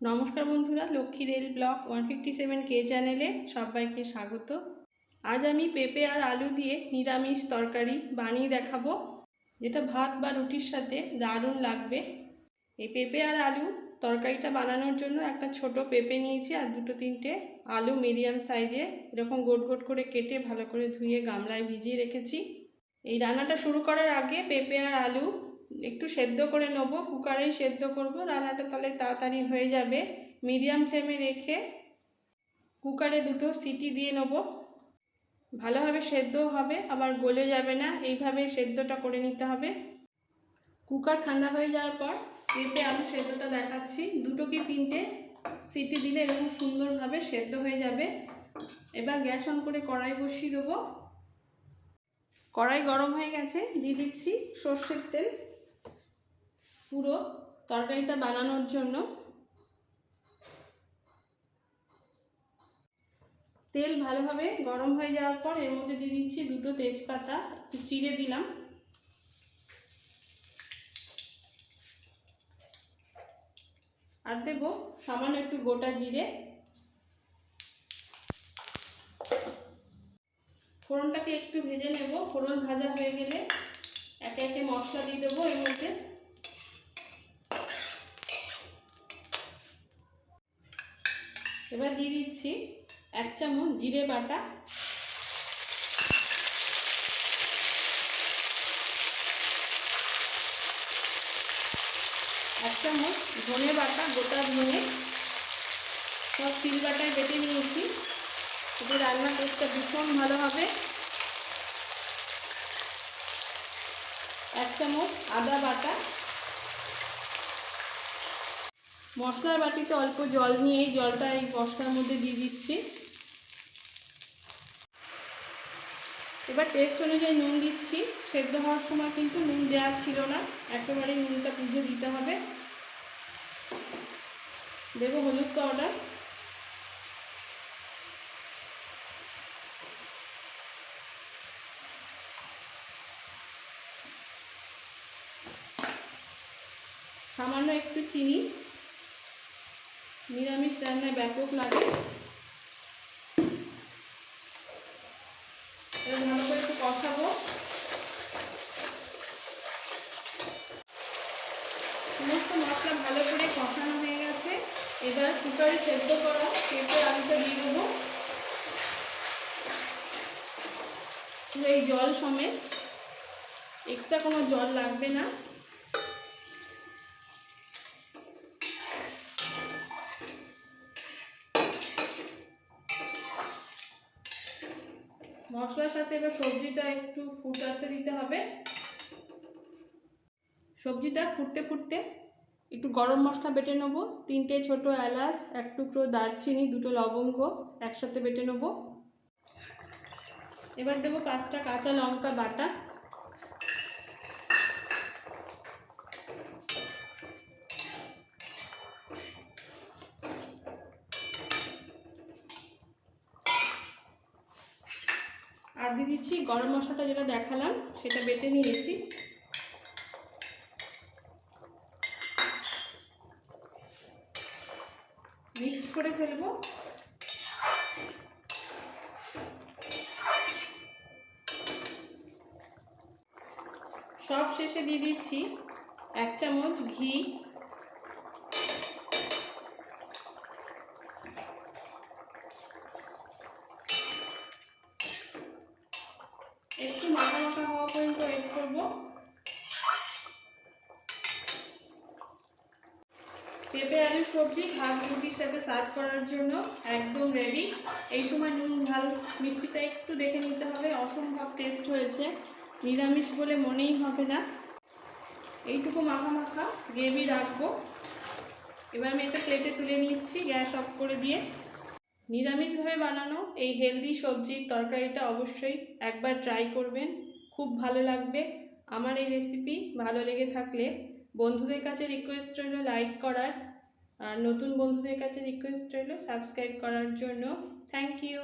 নমস্কার বন্ধুরা, Lakshmi rail block one fifty seven কে চ্যানেলে সবাইকে স্বাগত। আজ আমি পেঁপে আর আলু দিয়ে নিরামিষ তরকারি বানিয়ে দেখাবো, যেটা ভাত বা রুটির সাথে দারুণ লাগবে। এই পেঁপে আর আলু তরকারিটা বানানোর জন্য একটা ছোট পেঁপে নিয়েছি আর দুটো তিনটে আলু মিডিয়াম সাইজে, এরকম গোট গোট করে কেটে ভালো করে ধুয়ে গামলায় ভিজিয়ে রেখেছি। এই রান্নাটা শুরু করার আগে পেঁপে আর আলু একটু সেদ্ধ করে নেব, কুকারেই সেদ্ধ করব, রান্নাটা তাহলে তাড়াতাড়ি হয়ে যাবে। মিডিয়াম ফ্লেমে রেখে কুকারে দুটো সিটি দিয়ে নেব। ভালোভাবে সেদ্ধ হবে, আবার গলে যাবে না, এইভাবে সেদ্ধটা করে নিতে হবে। কুকার ঠান্ডা হয়ে যাওয়ার পর এতে আলু সেদ্ধটা দেখাচ্ছি। দুটো কি তিনটে সিটি দিলে এরকম সুন্দরভাবে সেদ্ধ হয়ে যাবে। এবার গ্যাস অন করে কড়াই বসিয়ে দেবো। কড়াই গরম হয়ে গেছে, দিয়ে দিচ্ছি সর্ষের তেল। পুরো তরকারিটা বানানোর জন্য। তেল ভালোভাবে গরম হয়ে যাওয়ার পর এর মধ্যে দিয়ে দিচ্ছি দুটো তেজপাতা, একটু চিড়ে দিলাম। আর দেব সামান্য একটু গোটা জিরে। ফোড়নটাকে একটু ভেজে নেব। ফোড়ন ভাজা হয়ে গেলে একে একে মশলা দিয়ে দেবো এর মধ্যে। এবার দিয়ে দিচ্ছি এক চামচ জিরে বাটা। এক চামচ ধনে বাটা, গোটা ধনে। সব তিল বাটায় বেটে নিয়েছি। এতে রান্নার টেস্টটা ভীষণ ভালো হবে। এক চামচ আদা বাটা। মশলার বাটিতে অল্প জল নিয়ে এই জলটা এই মশলার মধ্যে দিয়ে দিচ্ছি। এবার টেস্ট অনুযায়ী নুন দিচ্ছি। সেদ্ধ হওয়ার সময় কিন্তু নুন দেওয়া ছিল না। একেবারেই নুনটা বুঝে দিতে হবে। দেবো হলুদ পাউডার। সামান্য একটু চিনি। নিরামিষ রান্নায় ব্যাপক লাগে। ভালো করে একটু কষাবো। সমস্ত মশলা ভালো করে কষানো হয়ে গেছে। এবার কুকারে সেদ্ধ করা পেঁপে আলুটা দিয়ে দেবো। এই জল সমেত। এক্সট্রা কোনো জল লাগবে না। মশলার সাথে এবার সবজিটা একটু ফুটাতে দিতে হবে। সবজিটা ফুটতে ফুটতে একটু গরম মশলা বেটে নেব। তিনটে ছোট এলাচ, এক টুকরো দারচিনি, দুটো লবঙ্গ একসাথে বেটে নেব। এবার দেবো পাঁচটা কাঁচা লঙ্কা বাটা। আর দিয়ে দিচ্ছি গরম মশলাটা যেটা দেখালাম, সেটা বেটে নিয়েছি। মিক্স করে ফেলব। সব শেষে দিয়ে দিচ্ছি এক চামচ ঘি। একটু মাখা মাখা হওয়া পর্যন্ত ওয়েট করব। পেঁপে, আলু, সবজি, ভাত, রুটির সাথে সার্ভ করার জন্য একদম রেডি এই সময় নুন, ঝাল, মিষ্টিটা একটু দেখে নিতে হবে। অসম্ভব টেস্ট হয়েছে। নিরামিষ বলে মনেই হবে না। এইটুকু মাখা মাখা গ্রেভি রাখব। এবার আমি একটা প্লেটে তুলে নিচ্ছি, গ্যাস অফ করে দিয়ে। নিরামিষভাবে বানানো এই হেলদি সবজির তরকারিটা অবশ্যই একবার ট্রাই করবেন। খুব ভালো লাগবে। আমার এই রেসিপি ভালো লেগে থাকলে বন্ধুদের কাছে রিকোয়েস্ট রইল লাইক করার। আর নতুন বন্ধুদের কাছে রিকোয়েস্ট রইল সাবস্ক্রাইব করার জন্য। Thank you